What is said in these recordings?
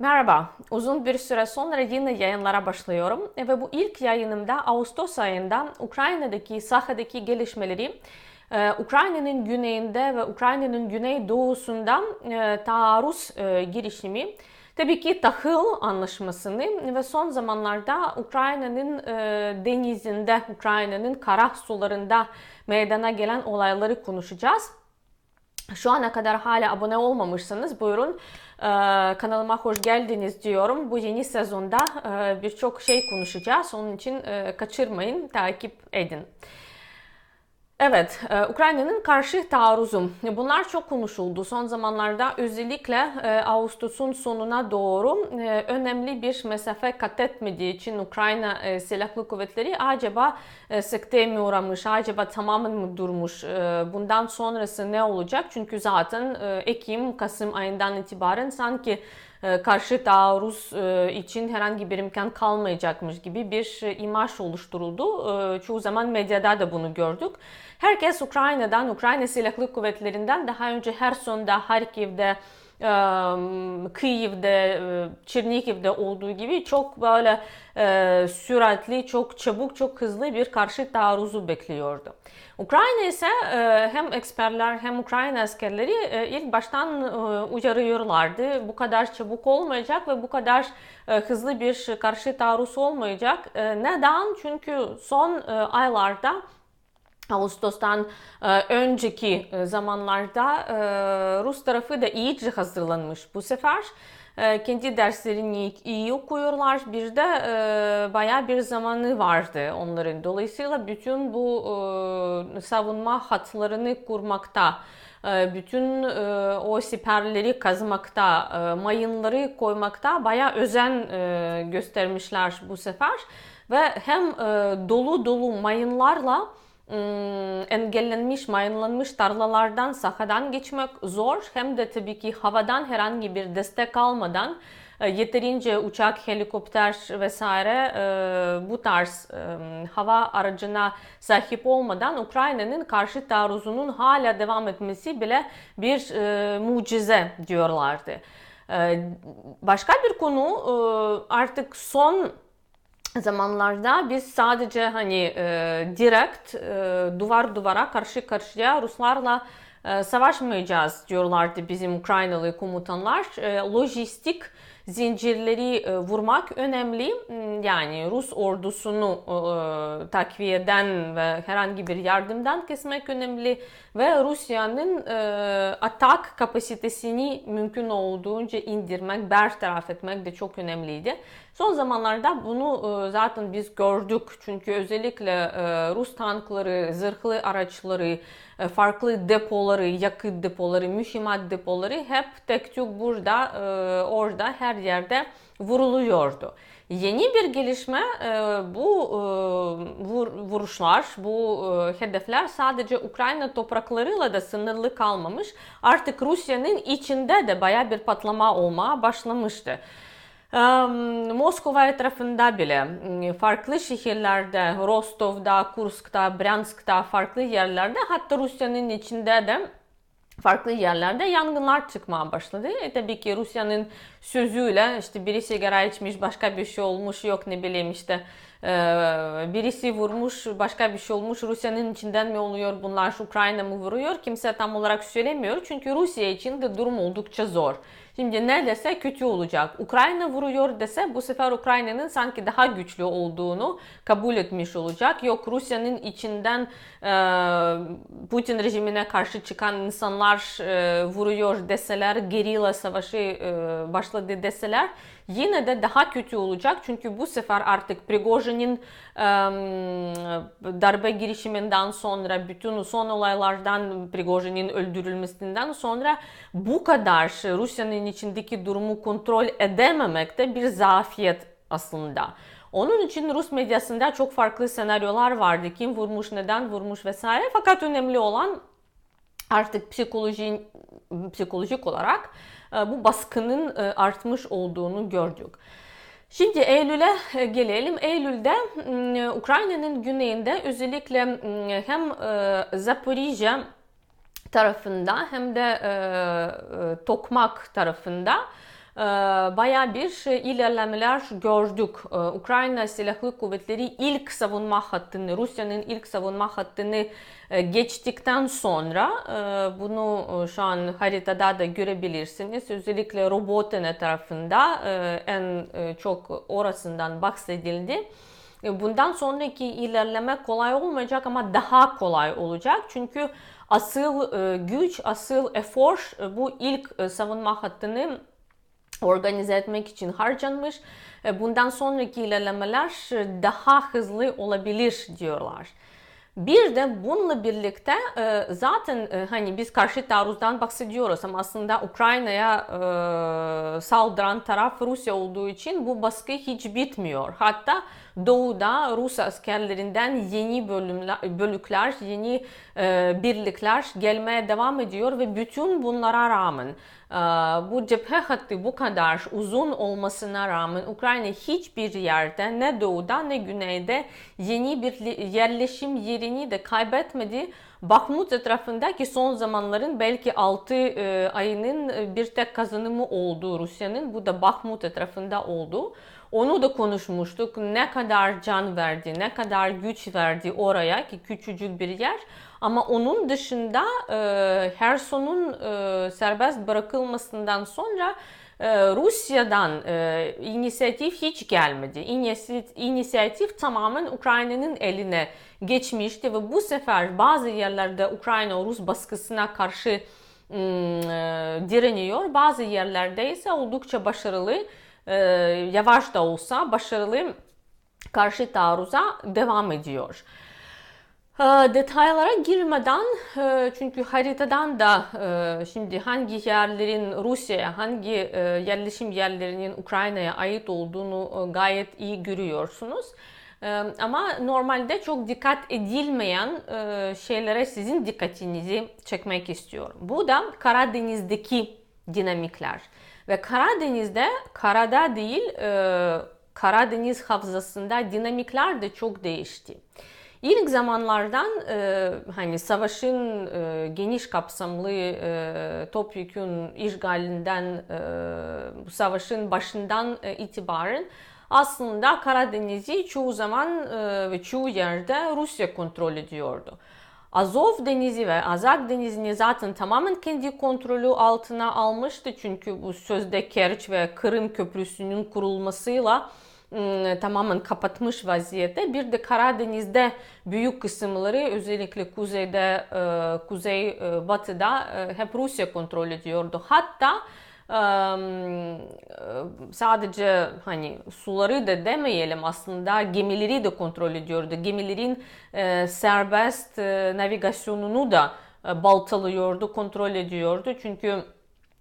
Merhaba, uzun bir süre sonra yine yayınlara başlıyorum. Ve bu ilk yayınımda Ağustos ayında Ukrayna'daki sahadaki gelişmeleri, e, Ukrayna'nın güneyinde ve Ukrayna'nın güneydoğusunda e, taarruz e, girişimi, tabii ki tahıl anlaşmasını ve son zamanlarda Ukrayna'nın denizinde, Ukrayna'nın kara sularında meydana gelen olayları konuşacağız. Şu ana kadar hala abone olmamışsanız buyurun. e, kanalıma hoş geldiniz diyorum. Bu yeni sezonda e, birçok şey konuşacağız. Onun için e, kaçırmayın, takip edin. Evet, e, Ukrayna'nın karşı taarruzu. Bunlar çok konuşuldu. Son zamanlarda özellikle e, Ağustos'un sonuna doğru e, önemli bir mesafe kat etmediği için Ukrayna Silahlı Kuvvetleri acaba sekteye mi uğramış, acaba tamamen mi durmuş, bundan sonrası ne olacak? Çünkü zaten Ekim, Kasım ayından itibaren sanki karşı taarruz için herhangi bir imkan kalmayacakmış gibi bir imaj oluşturuldu. Çoğu zaman medyada da bunu gördük. Herkes Ukrayna'dan, Ukrayna Silahlı Kuvvetleri'nden daha önce Herson'da, Harkiv'de, Kiev'de, Çernikiv'de olduğu gibi çok böyle süratli, çok çabuk, çok hızlı bir karşı taarruzu bekliyordu. Ukrayna ise hem eksperler hem Ukrayna askerleri ilk baştan uyarıyorlardı. Bu kadar çabuk olmayacak ve bu kadar hızlı bir karşı taarruz olmayacak. Neden? Çünkü son aylarda Ağustos'tan e, önceki e, zamanlarda e, Rus tarafı da iyice hazırlanmış bu sefer. Kendi derslerini iyi okuyorlar. Bir de bayağı bir zamanı vardı onların. Dolayısıyla bütün bu savunma hatlarını kurmakta, bütün o siperleri kazmakta, mayınları koymakta bayağı özen göstermişler bu sefer. Ve hem dolu dolu mayınlarla engellenmiş, mayınlanmış tarlalardan sahadan geçmek zor. Hem de tabii ki havadan herhangi bir destek almadan yeterince uçak, helikopter vesaire bu tarz hava aracına sahip olmadan Ukrayna'nın karşı taarruzunun hala devam etmesi bile bir mucize diyorlardı. Başka bir konu artık son zamanlarda biz sadece hani e, direkt e, duvar duvara karşı karşıya Ruslarla e, savaşmayacağız diyorlardı bizim Ukraynalı komutanlar. E, lojistik zincirleri e, vurmak önemli. Hmm, yani Rus ordusunu e, takviyeden ve herhangi bir yardımdan kesmek önemli ve Rusya'nın e, atak kapasitesini mümkün olduğunca indirmek, bertaraf etmek de çok önemliydi. Son zamanlarda bunu e, zaten biz gördük çünkü özellikle e, Rus tankları, zırhlı araçları, e, farklı depoları, yakıt depoları, mühimmat depoları hep tek tük burada, orada her yerde vuruluyordu. Yeni bir gelişme bu vuruşlar, bu hedefler sadece Ukrayna topraklarıyla da sınırlı kalmamış. Artık Rusya'nın içinde de baya bir patlama olmaya başlamıştı. Moskova etrafında bile farklı şehirlerde, Rostov'da, Kursk'ta, Bryansk'ta, farklı yerlerde hatta Rusya'nın içinde de farklı yerlerde yangınlar çıkmaya başladı. E tabii ki Rusya'nın sözüyle işte biri sigara içmiş, başka bir şey olmuş, yok ne bileyim işte birisi vurmuş, başka bir şey olmuş. Rusya'nın içinden mi oluyor bunlar, Ukrayna mı vuruyor? Kimse tam olarak söylemiyor. Çünkü Rusya için de durum oldukça zor. Şimdi ne dese kötü olacak. Ukrayna vuruyor dese bu sefer Ukrayna'nın sanki daha güçlü olduğunu kabul etmiş olacak. Yok Rusya'nın içinden e, Putin rejimine karşı çıkan insanlar e, vuruyor deseler, gerilla savaşı e, başladı deseler yine de daha kötü olacak. Çünkü bu sefer artık Prigojin'in darbe girişiminden sonra bütün son olaylardan Prigojin'in öldürülmesinden sonra bu kadar Rusya'nın içindeki durumu kontrol edememek de bir zafiyet aslında. Onun için Rus medyasında çok farklı senaryolar vardı. Kim vurmuş, neden vurmuş vesaire. Fakat önemli olan artık psikoloji, psikolojik olarak bu baskının e, artmış olduğunu gördük. Şimdi Eylül'e e, gelelim. Eylül'de Ukrayna'nın güneyinde özellikle hem Zaporijya tarafında hem de Tokmak tarafında baya bir ilerlemeler gördük. Ukrayna Silahlı Kuvvetleri ilk savunma hattını, Rusya'nın ilk savunma hattını geçtikten sonra bunu şu an haritada da görebilirsiniz. Özellikle Robotene tarafında en çok orasından bahsedildi. Bundan sonraki ilerleme kolay olmayacak ama daha kolay olacak. Çünkü asıl güç, asıl efor bu ilk savunma hattını organize etmek için harcanmış. Bundan sonraki ilerlemeler daha hızlı olabilir diyorlar. Bir de bununla birlikte e, zaten e, hani biz karşı taarruzdan bahsediyoruz ama aslında Ukrayna'ya e, saldıran taraf Rusya olduğu için bu baskı hiç bitmiyor. Hatta doğuda Rus askerlerinden yeni bölümler, bölükler, yeni birlikler gelmeye devam ediyor ve bütün bunlara rağmen bu cephe hattı bu kadar uzun olmasına rağmen Ukrayna hiçbir yerde ne doğuda ne güneyde yeni bir yerleşim yerini de kaybetmedi. Bakhmut etrafındaki son zamanların belki 6 ayının bir tek kazanımı oldu Rusya'nın. Bu da Bakhmut etrafında oldu. Onu da konuşmuştuk. Ne kadar can verdi, ne kadar güç verdi oraya ki küçücük bir yer. Ama onun dışında e, Herson'un e, serbest bırakılmasından sonra e, Rusya'dan e, inisiyatif hiç gelmedi. İnisiyatif, inisiyatif tamamen Ukrayna'nın eline geçmişti ve bu sefer bazı yerlerde Ukrayna Rus baskısına karşı e, direniyor. Bazı yerlerde ise oldukça başarılı, e, yavaş da olsa başarılı karşı taarruza devam ediyor. Ee, detaylara girmeden e, çünkü haritadan da e, şimdi hangi yerlerin Rusya'ya, hangi e, yerleşim yerlerinin Ukrayna'ya ait olduğunu gayet iyi görüyorsunuz. Ama normalde çok dikkat edilmeyen şeylere sizin dikkatinizi çekmek istiyorum. Bu da Karadeniz'deki dinamikler. Ve Karadeniz'de, karada değil, Karadeniz havzasında dinamikler de çok değişti. İlk zamanlardan e, hani savaşın e, geniş kapsamlı e, topyekun işgalinden e, savaşın başından e, itibaren aslında Karadeniz'i çoğu zaman e, ve çoğu yerde Rusya kontrol ediyordu. Azov Denizi ve Azak Denizi'ni zaten tamamen kendi kontrolü altına almıştı. Çünkü bu sözde Kerç ve Kırım Köprüsü'nün kurulmasıyla tamamen kapatmış vaziyette. Bir de Karadeniz'de büyük kısımları özellikle kuzeyde, ıı, kuzey ıı, batıda hep Rusya kontrol ediyordu. Hatta sadece hani suları da demeyelim aslında gemileri de kontrol ediyordu. Gemilerin serbest navigasyonunu da baltalıyordu, kontrol ediyordu. Çünkü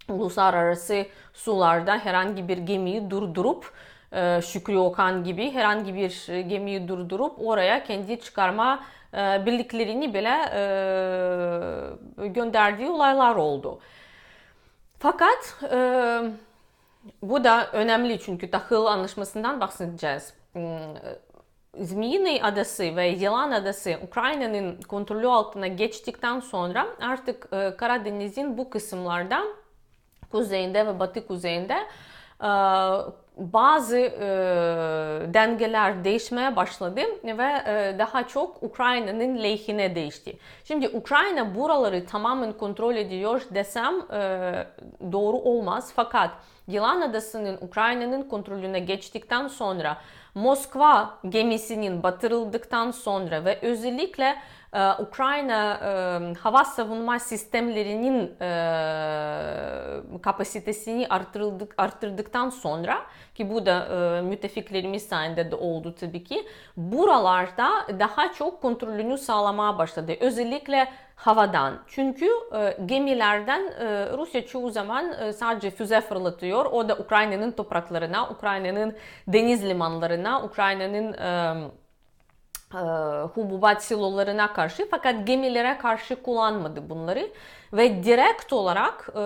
uluslararası sularda herhangi bir gemiyi durdurup Şükrü Okan gibi herhangi bir e, gemiyi durdurup oraya kendi çıkarma e, birliklerini bile gönderdiği olaylar oldu. Fakat bu da önemli çünkü tahıl anlaşmasından bahsedeceğiz. Hmm, Zmiyny Adası ve Yılan Adası Ukrayna'nın kontrolü altına geçtikten sonra artık Karadeniz'in bu kısımlarda kuzeyinde ve batı kuzeyinde bazı e, dengeler değişmeye başladı ve e, daha çok Ukrayna'nın lehine değişti. Şimdi Ukrayna buraları tamamen kontrol ediyor desem e, doğru olmaz fakat Yılan Adası'nın Ukrayna'nın kontrolüne geçtikten sonra Moskva gemisinin batırıldıktan sonra ve özellikle Ukrayna e, hava savunma sistemlerinin e, kapasitesini arttırıldık, arttırdıktan sonra ki bu da e, müttefiklerimiz sayesinde de oldu tabii ki buralarda daha çok kontrolünü sağlamaya başladı. Özellikle havadan. Çünkü e, gemilerden e, Rusya çoğu zaman e, sadece füze fırlatıyor. O da Ukrayna'nın topraklarına, Ukrayna'nın deniz limanlarına, Ukrayna'nın e, hububat silolarına karşı fakat gemilere karşı kullanmadı bunları ve direkt olarak e,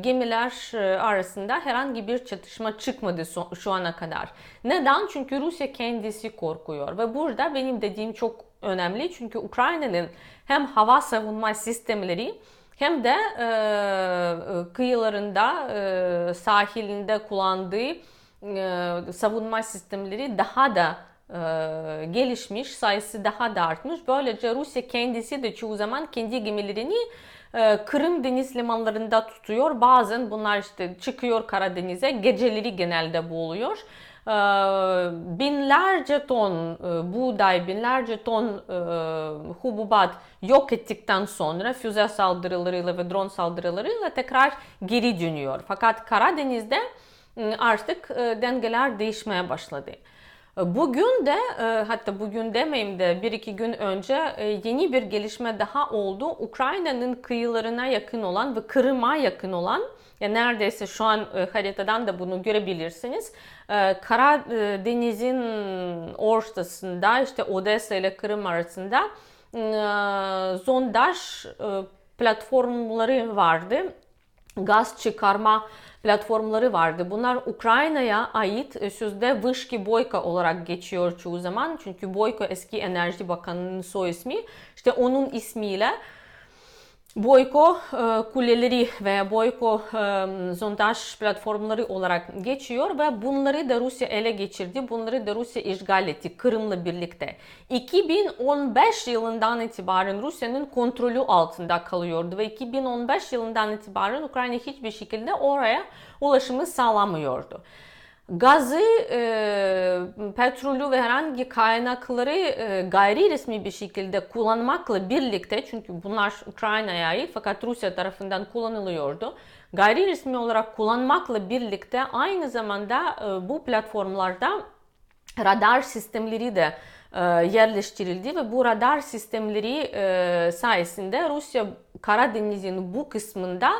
gemiler e, arasında herhangi bir çatışma çıkmadı so- şu ana kadar. Neden? Çünkü Rusya kendisi korkuyor ve burada benim dediğim çok önemli çünkü Ukrayna'nın hem hava savunma sistemleri hem de e, kıyılarında, e, sahilinde kullandığı e, savunma sistemleri daha da e, gelişmiş, sayısı daha da artmış. Böylece Rusya kendisi de çoğu zaman kendi gemilerini e, Kırım deniz limanlarında tutuyor. Bazen bunlar işte çıkıyor Karadeniz'e, geceleri genelde bu oluyor. E, binlerce ton e, buğday, binlerce ton e, hububat yok ettikten sonra füze saldırılarıyla ve drone saldırılarıyla tekrar geri dönüyor. Fakat Karadeniz'de ıı, artık ıı, dengeler değişmeye başladı. Bugün de hatta bugün demeyeyim de bir iki gün önce yeni bir gelişme daha oldu. Ukrayna'nın kıyılarına yakın olan ve Kırım'a yakın olan ya neredeyse şu an haritadan da bunu görebilirsiniz. Karadeniz'in ortasında işte Odessa ile Kırım arasında zondaj platformları vardı. Gaz çıkarma platformları vardı. Bunlar Ukrayna'ya ait e, sözde Vışki Boyka olarak geçiyor çoğu zaman. Çünkü Boyko eski Enerji Bakanı'nın soy ismi. İşte onun ismiyle Boyko e, kuleleri veya Boyko e, sondaj platformları olarak geçiyor ve bunları da Rusya ele geçirdi. Bunları da Rusya işgal etti Kırım'la birlikte. 2015 yılından itibaren Rusya'nın kontrolü altında kalıyordu ve 2015 yılından itibaren Ukrayna hiçbir şekilde oraya ulaşımı sağlamıyordu gazı, e, petrolü ve herhangi kaynakları e, gayri resmi bir şekilde kullanmakla birlikte çünkü bunlar Ukrayna'ya ait fakat Rusya tarafından kullanılıyordu. Gayri resmi olarak kullanmakla birlikte aynı zamanda e, bu platformlarda radar sistemleri de e, yerleştirildi ve bu radar sistemleri e, sayesinde Rusya Karadeniz'in bu kısmında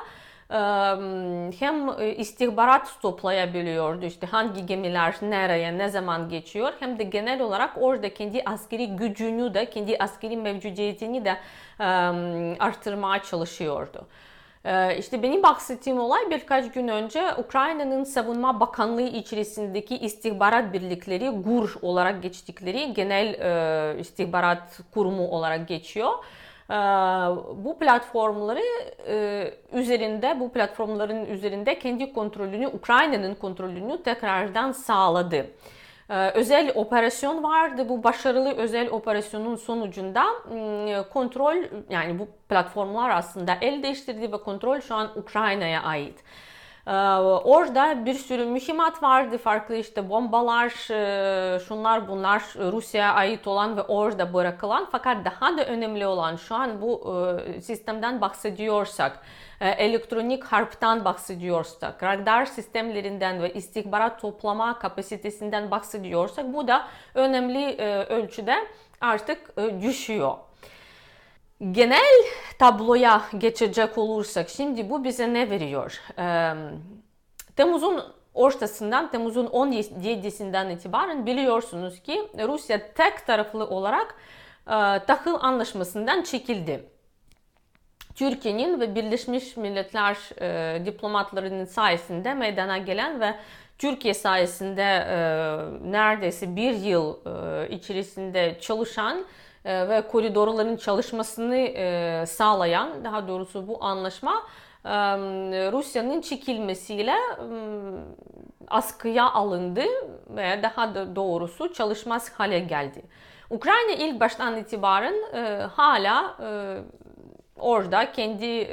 hem istihbarat toplayabiliyordu işte hangi gemiler nereye ne zaman geçiyor hem de genel olarak orada kendi askeri gücünü de kendi askeri mevcudiyetini de arttırmaya çalışıyordu. İşte benim bahsettiğim olay birkaç gün önce Ukrayna'nın Savunma Bakanlığı içerisindeki istihbarat birlikleri GUR olarak geçtikleri genel istihbarat kurumu olarak geçiyor bu platformları e, üzerinde, bu platformların üzerinde kendi kontrolünü, Ukrayna'nın kontrolünü tekrardan sağladı. Ee, özel operasyon vardı. Bu başarılı özel operasyonun sonucunda ıı, kontrol yani bu platformlar aslında el değiştirdi ve kontrol şu an Ukrayna'ya ait. Ee, orada bir sürü mühimmat vardı. Farklı işte bombalar, e, şunlar bunlar Rusya'ya ait olan ve orada bırakılan. Fakat daha da önemli olan şu an bu e, sistemden bahsediyorsak, e, elektronik harptan bahsediyorsak, radar sistemlerinden ve istihbarat toplama kapasitesinden bahsediyorsak bu da önemli ölçüde artık düşüyor. Genel tabloya geçecek olursak şimdi bu bize ne veriyor? Ee, Temmuz'un ortasından Temmuz'un 17'sinden itibaren biliyorsunuz ki Rusya tek taraflı olarak e, tahıl anlaşmasından çekildi. Türkiye'nin ve Birleşmiş Milletler e, diplomatlarının sayesinde meydana gelen ve Türkiye sayesinde e, neredeyse bir yıl e, içerisinde çalışan ve koridorların çalışmasını e, sağlayan daha doğrusu bu anlaşma e, Rusya'nın çekilmesiyle askıya alındı veya daha da doğrusu çalışmaz hale geldi. Ukrayna ilk baştan itibaren hala orada kendi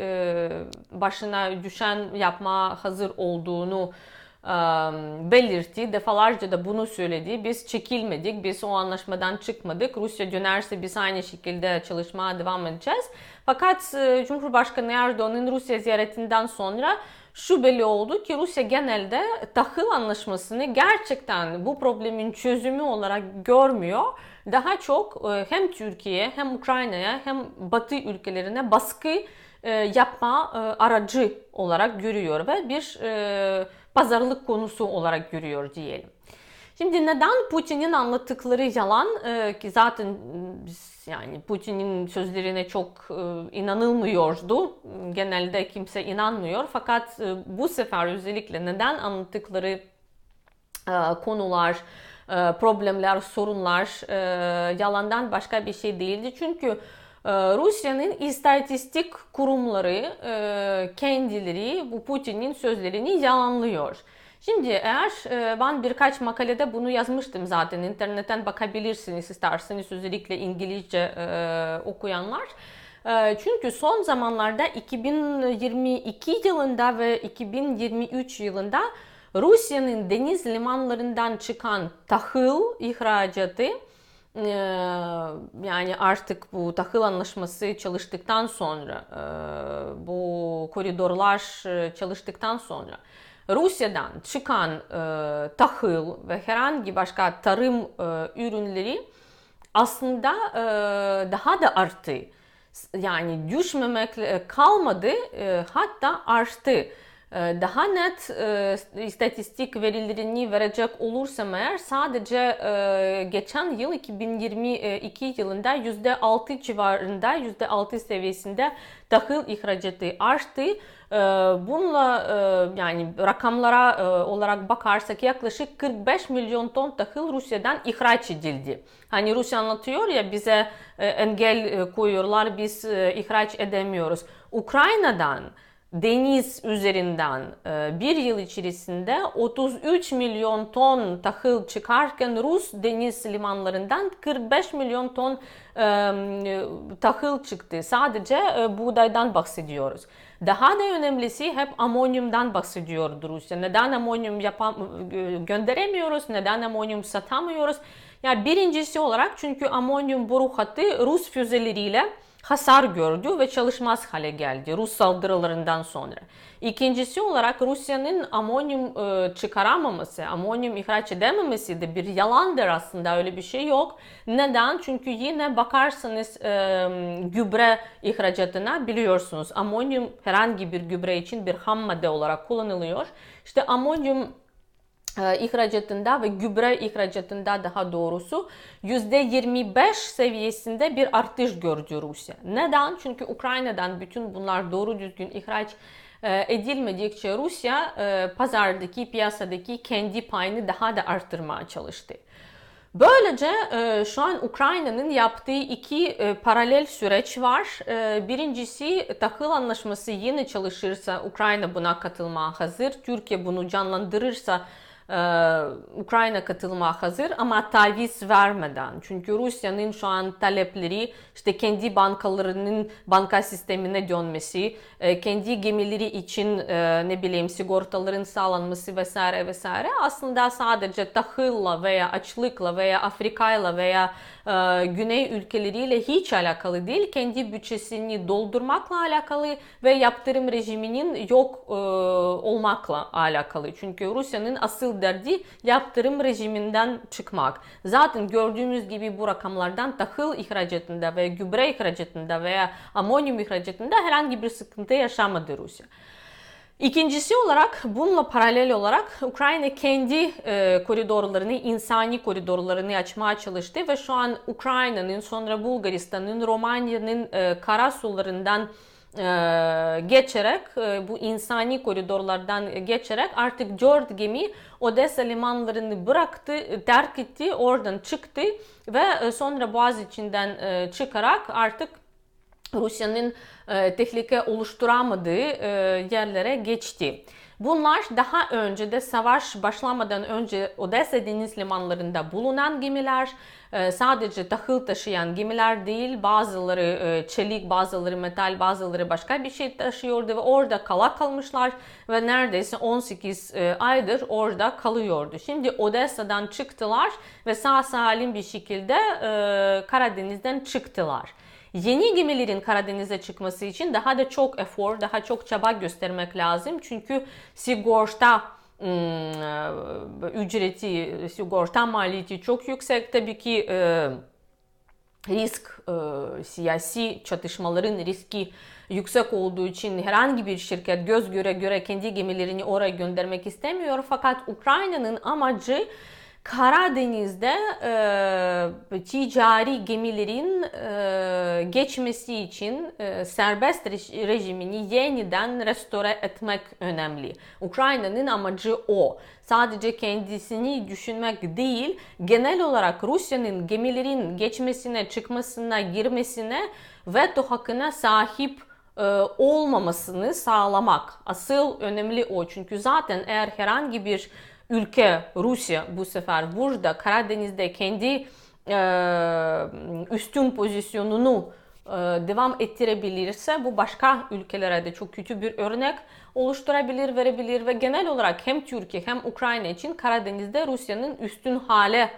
başına düşen yapma hazır olduğunu belirtti. Defalarca da bunu söyledi. Biz çekilmedik, biz o anlaşmadan çıkmadık. Rusya dönerse biz aynı şekilde çalışmaya devam edeceğiz. Fakat Cumhurbaşkanı Erdoğan'ın Rusya ziyaretinden sonra şu belli oldu ki Rusya genelde tahıl anlaşmasını gerçekten bu problemin çözümü olarak görmüyor. Daha çok hem Türkiye hem Ukrayna'ya hem Batı ülkelerine baskı yapma aracı olarak görüyor ve bir pazarlık konusu olarak görüyor diyelim. Şimdi neden Putin'in anlattıkları yalan ki zaten yani Putin'in sözlerine çok e, inanılmıyordu. Genelde kimse inanmıyor. Fakat e, bu sefer özellikle neden anlattıkları e, konular, problemler, sorunlar yalandan başka bir şey değildi. Çünkü Rusya'nın istatistik kurumları kendileri bu Putin'in sözlerini yalanlıyor. Şimdi eğer ben birkaç makalede bunu yazmıştım zaten internetten bakabilirsiniz isterseniz özellikle İngilizce okuyanlar. Çünkü son zamanlarda 2022 yılında ve 2023 yılında Rusya'nın deniz limanlarından çıkan tahıl ihracatı yani artık bu tahıl anlaşması çalıştıktan sonra bu koridorlar çalıştıktan sonra Rusya'dan çıkan tahıl ve herhangi başka tarım ürünleri aslında daha da arttı. Yani düşmemek kalmadı hatta arttı. Ee, daha net e, istatistik verilerini verecek olursam eğer sadece e, geçen yıl 2022 yılında %6 civarında %6 seviyesinde tahıl ihracatı arttı. Ee, bununla e, yani rakamlara olarak bakarsak yaklaşık 45 milyon ton tahıl Rusya'dan ihraç edildi. Hani Rusya anlatıyor ya bize engel koyuyorlar biz ihraç edemiyoruz. Ukrayna'dan deniz üzerinden e, bir yıl içerisinde 33 milyon ton tahıl çıkarken Rus deniz limanlarından 45 milyon ton e, tahıl çıktı. Sadece e, buğdaydan bahsediyoruz. Daha da önemlisi hep amonyumdan bahsediyordu Rusya. Neden amonyum yapam gönderemiyoruz? Neden amonyum satamıyoruz? Yani birincisi olarak çünkü amonyum boru hattı Rus füzeleriyle hasar gördü ve çalışmaz hale geldi Rus saldırılarından sonra. İkincisi olarak Rusya'nın amonyum e, çıkaramaması, amonyum ihraç edememesi de bir yalandır aslında öyle bir şey yok. Neden? Çünkü yine bakarsanız e, gübre ihracatına biliyorsunuz amonyum herhangi bir gübre için bir ham madde olarak kullanılıyor. İşte amonyum ihracatında ve gübre ihracatında daha doğrusu %25 seviyesinde bir artış gördü Rusya. Neden? Çünkü Ukrayna'dan bütün bunlar doğru düzgün ihraç e, edilmedikçe Rusya e, pazardaki, piyasadaki kendi payını daha da arttırmaya çalıştı. Böylece şu an Ukrayna'nın yaptığı iki paralel süreç var. Birincisi tahıl anlaşması yine çalışırsa Ukrayna buna katılmaya hazır. Türkiye bunu canlandırırsa ee, Ukrayna katılmaya hazır ama taviz vermeden. Çünkü Rusya'nın şu an talepleri işte kendi bankalarının banka sistemine dönmesi, e, kendi gemileri için e, ne bileyim sigortaların sağlanması vesaire vesaire aslında sadece tahılla veya açlıkla veya Afrika'yla veya e, güney ülkeleriyle hiç alakalı değil. Kendi bütçesini doldurmakla alakalı ve yaptırım rejiminin yok olmakla alakalı. Çünkü Rusya'nın asıl derdi yaptırım rejiminden çıkmak. Zaten gördüğümüz gibi bu rakamlardan tahıl ihracatında ve gübre ihracatında veya amonyum ihracatında herhangi bir sıkıntı yaşamadı Rusya. İkincisi olarak bununla paralel olarak Ukrayna kendi e, koridorlarını, insani koridorlarını açmaya çalıştı ve şu an Ukrayna'nın sonra Bulgaristan'ın, Romanya'nın e, kara sularından geçerek bu insani koridorlardan geçerek artık dört gemi Odessa limanlarını bıraktı, terk etti, oradan çıktı ve sonra Boğaz içinden çıkarak artık Rusya'nın tehlike oluşturamadığı yerlere geçti. Bunlar daha önce de savaş başlamadan önce Odessa deniz limanlarında bulunan gemiler. Ee, sadece tahıl taşıyan gemiler değil bazıları e, çelik, bazıları metal, bazıları başka bir şey taşıyordu ve orada kala kalmışlar ve neredeyse 18 e, aydır orada kalıyordu. Şimdi Odessa'dan çıktılar ve sağ salim bir şekilde e, Karadeniz'den çıktılar. Yeni gemilerin Karadeniz'e çıkması için daha da çok efor, daha çok çaba göstermek lazım. Çünkü sigorta ücreti, sigorta maliyeti çok yüksek. Tabii ki risk, siyasi çatışmaların riski yüksek olduğu için herhangi bir şirket göz göre göre kendi gemilerini oraya göndermek istemiyor. Fakat Ukrayna'nın amacı Karadeniz'de e, ticari gemilerin e, geçmesi için e, serbest rejimini yeniden restore etmek önemli. Ukrayna'nın amacı o. Sadece kendisini düşünmek değil, genel olarak Rusya'nın gemilerin geçmesine, çıkmasına, girmesine veto hakkına sahip e, olmamasını sağlamak. Asıl önemli o. Çünkü zaten eğer herhangi bir ülke Rusya bu sefer burada Karadeniz'de kendi e, üstün pozisyonunu e, devam ettirebilirse bu başka ülkelere de çok kötü bir örnek oluşturabilir, verebilir ve genel olarak hem Türkiye hem Ukrayna için Karadeniz'de Rusya'nın üstün hale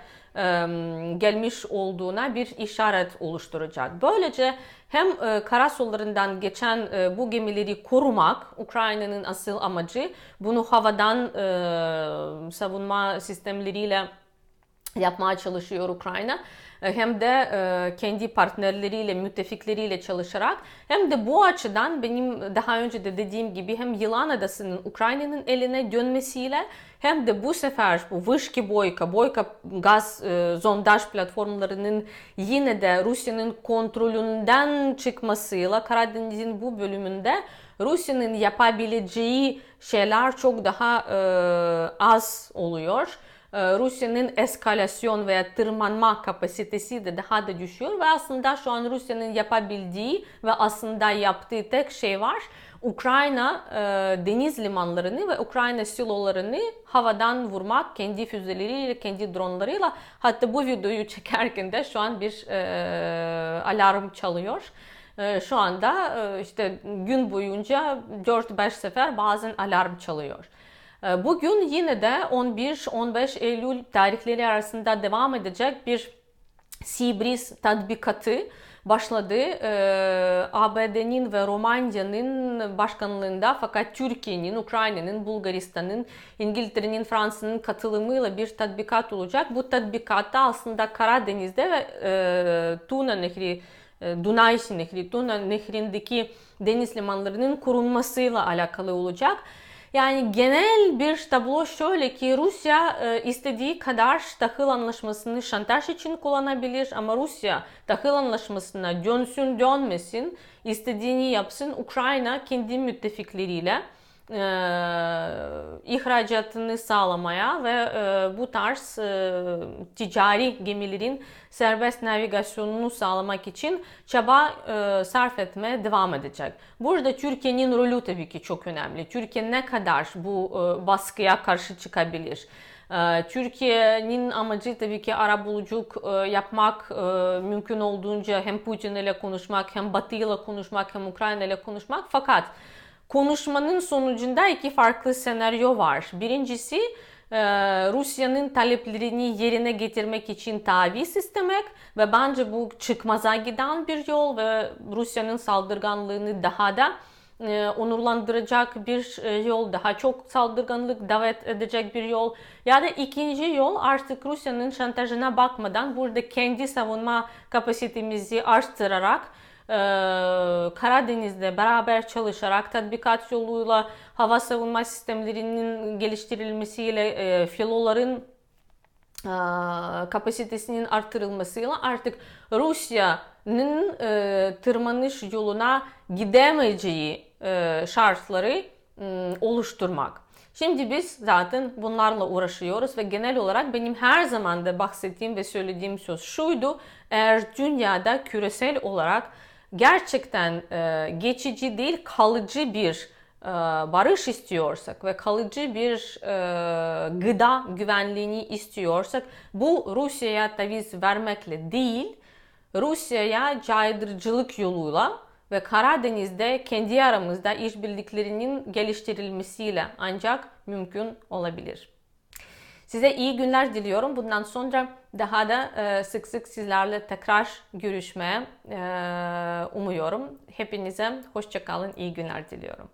gelmiş olduğuna bir işaret oluşturacak. Böylece hem e, karasollarından geçen e, bu gemileri korumak Ukrayna'nın asıl amacı. Bunu havadan e, savunma sistemleriyle yapmaya çalışıyor Ukrayna. E, hem de e, kendi partnerleriyle, müttefikleriyle çalışarak hem de bu açıdan benim daha önce de dediğim gibi hem Yılan Adası'nın Ukrayna'nın eline dönmesiyle hem de bu sefer bu Vışki Boyka, Boyka gaz e, zondaj platformlarının yine de Rusya'nın kontrolünden çıkmasıyla Karadeniz'in bu bölümünde Rusya'nın yapabileceği şeyler çok daha e, az oluyor. Ee, Rusya'nın eskalasyon veya tırmanma kapasitesi de daha da düşüyor ve aslında şu an Rusya'nın yapabildiği ve aslında yaptığı tek şey var. Ukrayna e, deniz limanlarını ve Ukrayna silolarını havadan vurmak kendi füzeleriyle, kendi dronlarıyla. Hatta bu videoyu çekerken de şu an bir e, alarm çalıyor. E, şu anda e, işte gün boyunca 4-5 sefer bazen alarm çalıyor. Ee, bugün yine de 11-15 Eylül tarihleri arasında devam edecek bir Seabreeze tatbikatı başladı. Ee, ABD'nin ve Romanya'nın başkanlığında fakat Türkiye'nin, Ukrayna'nın, Bulgaristan'ın, İngiltere'nin, Fransa'nın katılımıyla bir tatbikat olacak. Bu tatbikatta aslında Karadeniz'de ve e, Tuna Nehri e, Dunay Nehri, Tuna Nehri'ndeki deniz limanlarının korunmasıyla alakalı olacak. Yani genel bir tablo şöyle ki Rusya e, istediği kadar tahıl anlaşmasını şantaj için kullanabilir ama Rusya tahıl anlaşmasına dönsün dönmesin istediğini yapsın Ukrayna kendi müttefikleriyle ihracatını sağlamaya ve e, bu tarz e, ticari gemilerin serbest navigasyonunu sağlamak için çaba e, sarf etmeye devam edecek. Burada Türkiye'nin rolü tabii ki çok önemli. Türkiye ne kadar bu baskıya karşı çıkabilir? E, Türkiye'nin amacı tabii ki ara buluculuk e, yapmak mümkün olduğunca hem Putin ile konuşmak hem Batı ile konuşmak hem Ukrayna ile konuşmak fakat konuşmanın sonucunda iki farklı senaryo var. Birincisi e, Rusya'nın taleplerini yerine getirmek için taviz istemek ve bence bu çıkmaza giden bir yol ve Rusya'nın saldırganlığını daha da e, onurlandıracak bir e, yol, daha çok saldırganlık davet edecek bir yol. Ya da ikinci yol artık Rusya'nın şantajına bakmadan burada kendi savunma kapasitemizi arttırarak Karadeniz'de beraber çalışarak tatbikat yoluyla hava savunma sistemlerinin geliştirilmesiyle e, filoların e, kapasitesinin artırılmasıyla artık Rusya'nın e, tırmanış yoluna gidemeyeceği şartları oluşturmak. Şimdi biz zaten bunlarla uğraşıyoruz ve genel olarak benim her zaman da bahsettiğim ve söylediğim söz şuydu. Eğer dünyada küresel olarak gerçekten e, geçici değil kalıcı bir e, barış istiyorsak ve kalıcı bir e, gıda güvenliğini istiyorsak bu Rusya'ya taviz vermekle değil Rusya'ya caydırıcılık yoluyla ve Karadeniz'de kendi aramızda işbirliklerinin geliştirilmesiyle ancak mümkün olabilir. Size iyi günler diliyorum. Bundan sonra daha da e, sık sık sizlerle tekrar görüşmeye e, umuyorum. Hepinize hoşçakalın, iyi günler diliyorum.